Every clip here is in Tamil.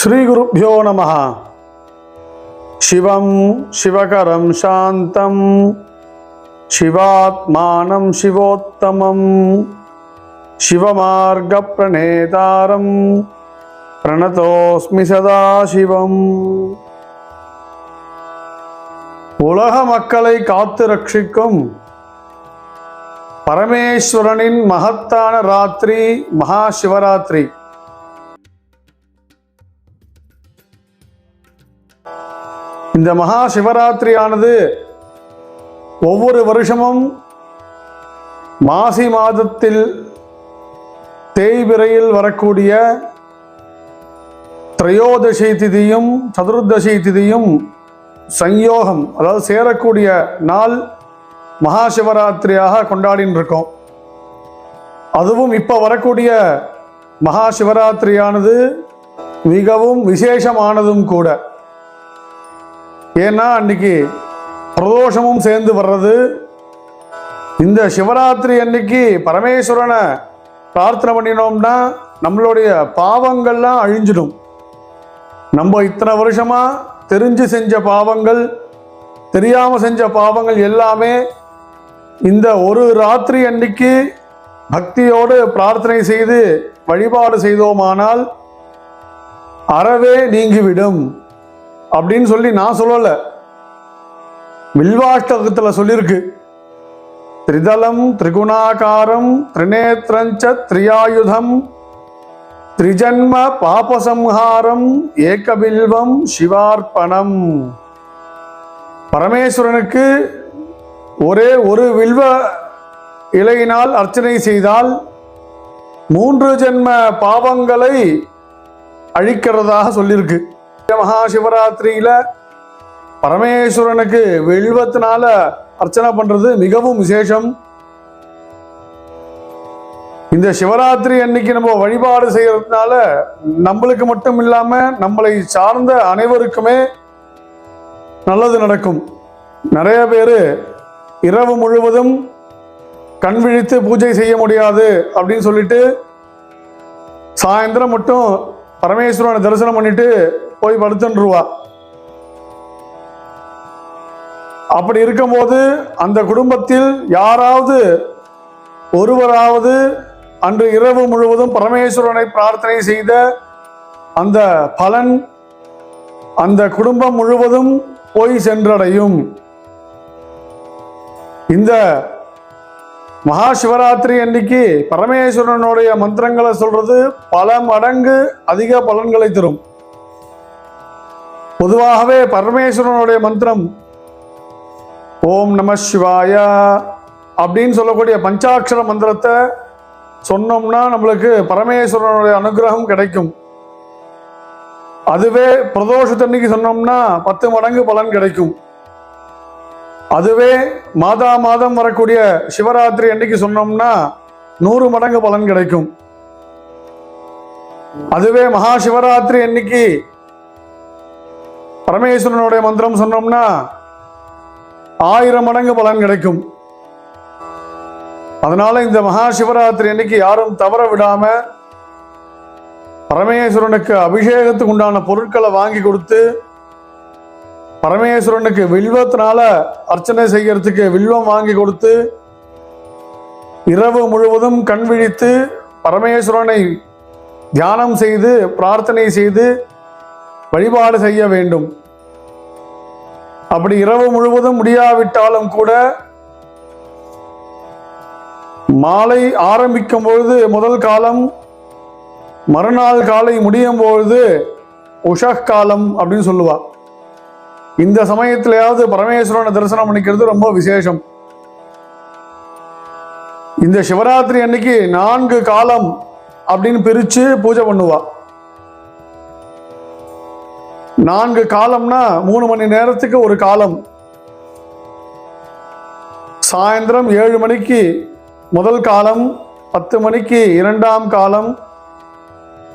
ஸ்ரீகுருப்போ நம சிவம் சிவகரம் சாந்தம் சிவாத்மானம் சிவோத்தமம் சிவமார்க்க பிரணேதாரம் பிரணதோஸ்மி சதாசிவம் உலக மக்களை காத்து ரட்சிக்கும் பரமேஸ்வரனின் மகத்தான ராத்திரி மகா சிவராத்திரி இந்த மகா சிவராத்திரியானது ஒவ்வொரு வருஷமும் மாசி மாதத்தில் தேய்பிரையில் வரக்கூடிய திரையோதசி திதியும் சதுர்தசி திதியும் சங்கயோகம் அதாவது சேரக்கூடிய நாள் மகா சிவராத்திரியாக கொண்டாடின்னு இருக்கோம் அதுவும் இப்போ வரக்கூடிய மகா சிவராத்திரியானது மிகவும் விசேஷமானதும் கூட. ஏன்னா அன்னைக்கு பிரதோஷமும் சேர்ந்து வர்றது. இந்த சிவராத்திரி அன்னைக்கு பரமேஸ்வரனை பிரார்த்தனை பண்ணினோம்னா நம்மளுடைய பாவங்கள்லாம் அழிஞ்சிடும். நம்ம இத்தனை வருஷமா தெரிஞ்சு செஞ்ச பாவங்கள் தெரியாம செஞ்ச பாவங்கள் எல்லாமே இந்த ஒரு ராத்திரி அன்னைக்கு பக்தியோடு பிரார்த்தனை செய்து வழிபாடு செய்தோமானால் அறவே நீங்கிவிடும். அப்படின்னு சொல்லி நான் சொல்லலை. வில்வாஷ்டகத்தில் சொல்லியிருக்கு திரிதலம் திரிகுணாகாரம் திரிநேத்திரஞ்ச திரியாயுதம் திரிஜன்ம பாபசம்ஹாரம் ஏகபில்வம் சிவார்ப்பணம். பரமேஸ்வரனுக்கு ஒரே ஒரு வில்வ இலையினால் அர்ச்சனை செய்தால் மூன்று ஜென்ம பாவங்களை அழிக்கிறதாக சொல்லியிருக்கு மகா சிவராத்திரியில பரமேஸ்வரனுக்கு வில்வத்தினால அர்ச்சனை பண்றது மிகவும் விசேஷம். இந்த சிவராத்திரி அன்னைக்கு நம்ம வழிபாடு செய்யறதுனால நம்மளுக்கு மட்டும் இல்லாம நம்மளை சார்ந்த அனைவருக்குமே நல்லது நடக்கும். நிறைய பேர் இரவு முழுவதும் கண் விழித்து பூஜை செய்ய முடியாது அப்படின்னு சொல்லிட்டு சாயந்தரம் மட்டும் பரமேஸ்வரனை தரிசனம் பண்ணிட்டு போய் படுத்துருவா அப்படி இருக்கும்போது அந்த குடும்பத்தில் யாராவது ஒருவராவது அன்று இரவு முழுவதும் பரமேஸ்வரனை பிரார்த்தனை செய்த அந்த பலன் அந்த குடும்பம் முழுவதும் போய் சென்றடையும். இந்த மகா சிவராத்திரி அன்னைக்கு பரமேஸ்வரனுடைய மந்திரங்களை சொல்றது பல மடங்கு அதிக பலன்களை தரும். பொதுவாகவே பரமேஸ்வரனுடைய மந்திரம் ஓம் நம சிவாய அப்படின்னு சொல்லக்கூடிய பஞ்சாட்சர மந்திரத்தை சொன்னோம்னா நம்மளுக்கு பரமேஸ்வரனுடைய அனுகிரகம் கிடைக்கும். அதுவே பிரதோஷத்தன்னைக்கு சொன்னோம்னா பத்து மடங்கு பலன் கிடைக்கும். அதுவே மாதா மாதம் வரக்கூடிய சிவராத்திரி அன்னைக்கு சொன்னோம்னா நூறு மடங்கு பலன் கிடைக்கும். அதுவே மகா சிவராத்திரி அன்னைக்கு பரமேஸ்வரனுடைய மந்திரம் சொன்னோம்னா ஆயிரம் மடங்கு பலன் கிடைக்கும். அதனால இந்த மகா சிவராத்திரி அன்னைக்கு யாரும் தவற விடாம பரமேஸ்வரனுக்கு அபிஷேகத்துக்கு உண்டான பொருட்களை வாங்கி கொடுத்து பரமேஸ்வரனுக்கு வில்வத்தினால அர்ச்சனை செய்யறதுக்கு வில்வம் வாங்கி கொடுத்து இரவு முழுவதும் கண் விழித்து பரமேஸ்வரனை தியானம் செய்து பிரார்த்தனை செய்து வழிபாடு செய்ய வேண்டும். அப்படி இரவு முழுவதும் முடியாவிட்டாலும் கூட மாலை ஆரம்பிக்கும் பொழுது முதல் காலம் மறுநாள் காலை முடியும் பொழுது உஷக் காலம் அப்படின்னு சொல்லுவாள் இந்த சமயத்திலேயாவது பரமேஸ்வரனை தரிசனம் பண்ணிக்கிறது ரொம்ப விசேஷம். இந்த சிவராத்திரி அன்னைக்கு நான்கு காலம் அப்படின்னு பிரிச்சு பூஜை பண்ணுவா. நான்கு காலம்னா மூணு மணி நேரத்துக்கு ஒரு காலம். சாயந்தரம் ஏழு மணிக்கு முதல் காலம் பத்து மணிக்கு இரண்டாம் காலம்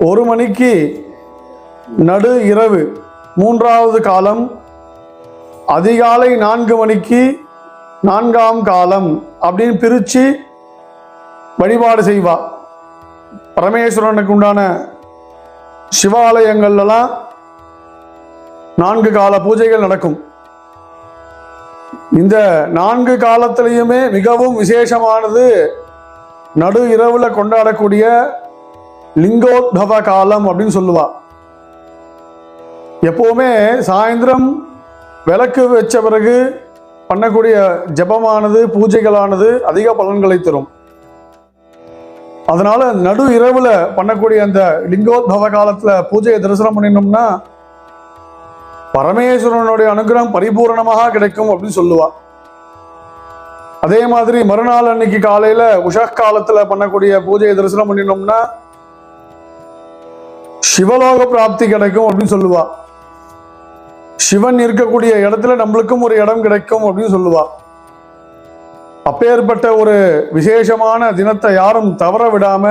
ஒரு மணிக்கு நடு இரவு மூன்றாவது காலம் அதிகாலை நான்கு மணிக்கு நான்காம் காலம் அப்படின்னு பிரித்து வழிபாடு செய்வா. பரமேஸ்வரனுக்கு உண்டான சிவாலயங்கள்லாம் நான்கு கால பூஜைகள் நடக்கும். இந்த நான்கு காலத்திலையுமே மிகவும் விசேஷமானது நடு இரவில் கொண்டாடக்கூடிய லிங்கோத்பவ காலம் அப்படின்னு சொல்லுவா. எப்போவுமே சாயந்தரம் விளக்கு வச்ச பிறகு பண்ணக்கூடிய ஜெபமானது பூஜைகளானது அதிக பலன்களை தரும். அதனால நடு இரவுல பண்ணக்கூடிய அந்த லிங்கோத்பவ காலத்துல பூஜையை தரிசனம் பண்ணினோம்னா பரமேஸ்வரனுடைய அனுகிரகம் பரிபூரணமாக கிடைக்கும் அப்படின்னு சொல்லுவா. அதே மாதிரி மறுநாள் அன்னைக்கு காலையில உஷா காலத்துல பண்ணக்கூடிய பூஜையை தரிசனம் பண்ணினோம்னா சிவலோக பிராப்தி கிடைக்கும் அப்படின்னு சொல்லுவா. சிவன் இருக்கக்கூடிய இடத்துல நம்மளுக்கும் ஒரு இடம் கிடைக்கும் அப்படின்னு சொல்லுவா அப்பேற்பட்ட ஒரு விசேஷமான தினத்தை யாரும் தவற விடாம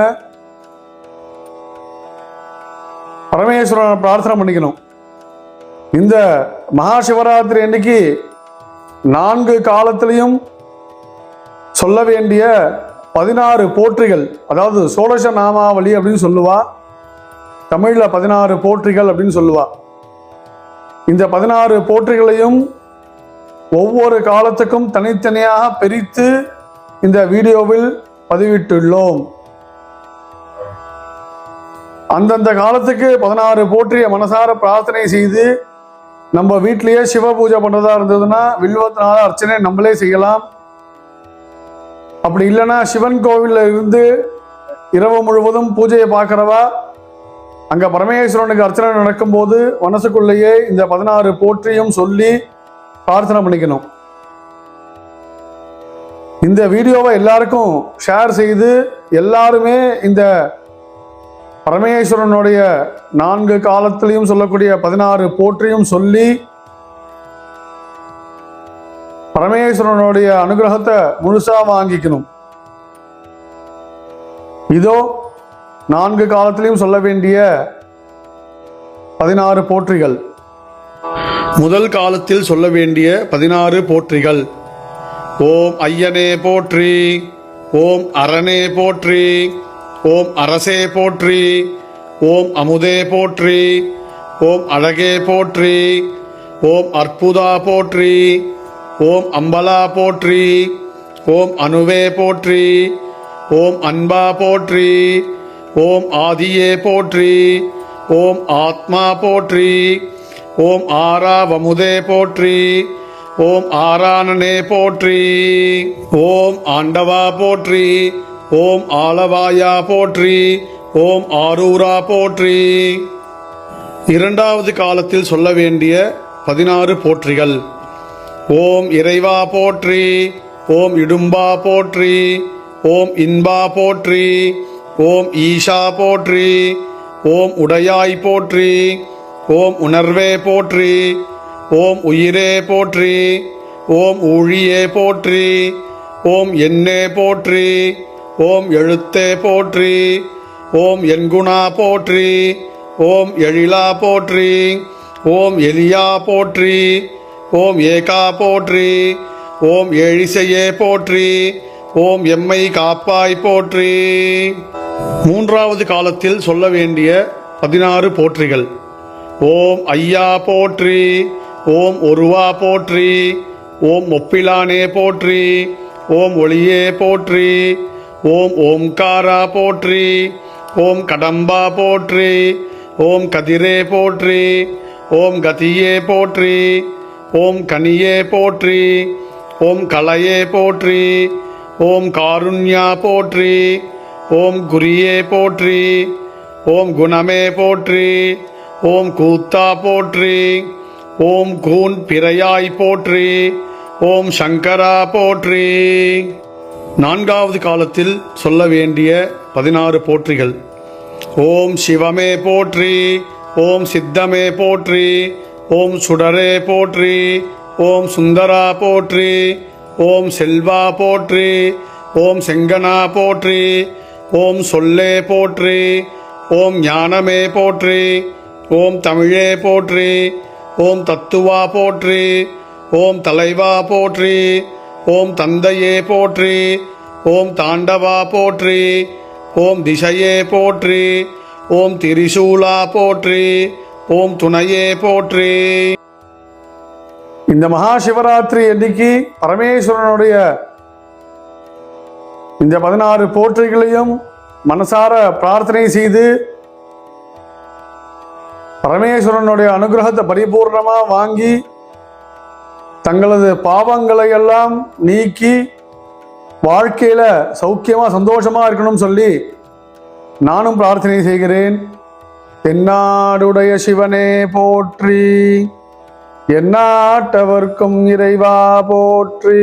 பரமேஸ்வரனை பிரார்த்தனை பண்ணிக்கணும். இந்த மகா சிவராத்திரி அன்னைக்கு நான்கு காலத்திலையும் சொல்ல வேண்டிய பதினாறு போற்றிகள் அதாவது சோடச நாமாவளி அப்படின்னு சொல்லுவா. தமிழில் பதினாறு போற்றிகள் அப்படின்னு சொல்லுவா. இந்த பதினாறு போற்றிகளையும் ஒவ்வொரு காலத்துக்கும் தனித்தனியாக பிரித்து இந்த வீடியோவில் பதிவிட்டுள்ளோம். அந்தந்த காலத்துக்கு பதினாறு போற்றிய மனசார பிரார்த்தனை செய்து நம்ம வீட்டிலேயே சிவ பூஜை பண்றதா இருந்ததுன்னா வில்வத்தினால அர்ச்சனை நம்மளே செய்யலாம். அப்படி இல்லைன்னா சிவன் கோவிலில் இருந்து இரவு முழுவதும் பூஜையை பார்க்குறவா அங்க பரமேஸ்வரனுக்கு அர்ச்சனை நடக்கும்போது மனசுக்குள்ளேயே இந்த பதினாறு போற்றியும் சொல்லி பிரார்த்தனை பண்ணிக்கணும். இந்த வீடியோவை எல்லாருக்கும் ஷேர் செய்து எல்லாருமே இந்த பரமேஸ்வரனுடைய நான்கு காலத்திலையும் சொல்லக்கூடிய பதினாறு போற்றியும் சொல்லி பரமேஸ்வரனுடைய அனுகிரகத்தை முழுசா வாங்கிக்கணும். இதோ நான்கு காலத்திலையும் சொல்ல வேண்டிய பதினாறு போற்றிகள். முதல் காலத்தில் சொல்ல வேண்டிய பதினாறு போற்றிகள். ஓம் ஐயனே போற்றி ஓம் அரணே போற்றி ஓம் அரசே போற்றி ஓம் அமுதே போற்றி ஓம் அழகே போற்றி ஓம் அற்புதா போற்றி ஓம் அம்பலா போற்றி ஓம் அணுவே போற்றி ஓம் அன்பா போற்றி ஓம் ஆதியே போற்றி ஓம் ஆத்மா போற்றி ஓம் ஆராவமுதே போற்றி ஓம் ஆராணனே போற்றி ஓம் ஆண்டவா போற்றி ஓம் ஆலவாயா போற்றி ஓம் ஆரூரா போற்றி. இரண்டாவது காலத்தில் சொல்ல வேண்டிய பதினாறு போற்றிகள். ஓம் இறைவா போற்றி ஓம் இடும்பா போற்றி ஓம் இன்பா போற்றி ஓம் ஈஷா போற்றி ஓம் உடையாய் போற்றி ஓம் உணர்வே போற்றி ஓம் உயிரே போற்றி ஓம் ஊழியே போற்றி ஓம் என்னே போற்றி ஓம் எழுத்தே போற்றி ஓம் என்குணா போற்றி ஓம் எழிலா போற்றி ஓம் எலியா போற்றி ஓம் ஏகா போற்றி ஓம் ஏழிசையே போற்றி ஓம் எம்மை காப்பாய் போற்றி மூன்றாவது காலத்தில் சொல்ல வேண்டிய பதினாறு போற்றிகள் ஓம் ஐயா போற்றி ஓம் ஒருவா போற்றி ஓம் ஒப்பிலானே போற்றி ஓம் ஒளியே போற்றி ஓம் ஓம்காரா போற்றி ஓம் கடம்பா போற்றி ஓம் கதிரே போற்றி ஓம் கதியே போற்றி ஓம் கனியே போற்றி ஓம் கலையே போற்றி ஓம் காருண்யா போற்றி ஓம் குரியே போற்றி ஓம் குணமே போற்றி ஓம் கூத்தா போற்றி ஓம் கூன் பிறையாய் போற்றி ஓம் சங்கரா போற்றி. நான்காவது காலத்தில் சொல்ல வேண்டிய பதினாறு போற்றிகள். ஓம் சிவமே போற்றி ஓம் சித்தமே போற்றி ஓம் சுடரே போற்றி ஓம் சுந்தரா போற்றி ஓம் செல்வா போற்றி ஓம் செங்கனா போற்றி ஓம் சொல்லே போற்றி ஓம் ஞானமே போற்றி ஓம் தமிழே போற்றி ஓம் தத்துவா போற்றி ஓம் தலைவா போற்றி ஓம் தந்தையே போற்றி ஓம் தாண்டவா போற்றி ஓம் திசையே போற்றி ஓம் திரிசூலா போற்றி ஓம் துணையே போற்றி. இந்த மகா சிவராத்திரி அன்னைக்கு பரமேஸ்வரனுடைய இந்த பதினாறு போற்றிகளையும் மனசார பிரார்த்தனை செய்து பரமேஸ்வரனுடைய அனுகிரகத்தை பரிபூர்ணமாக வாங்கி தங்களது பாவங்களை எல்லாம் நீக்கி வாழ்க்கையில் சௌக்கியமாக சந்தோஷமாக இருக்கணும்னு சொல்லி நானும் பிரார்த்தனை செய்கிறேன். தென்னாடுடைய சிவனே போற்றி எந்நாட்டவர்க்கும் இறைவா போற்றி.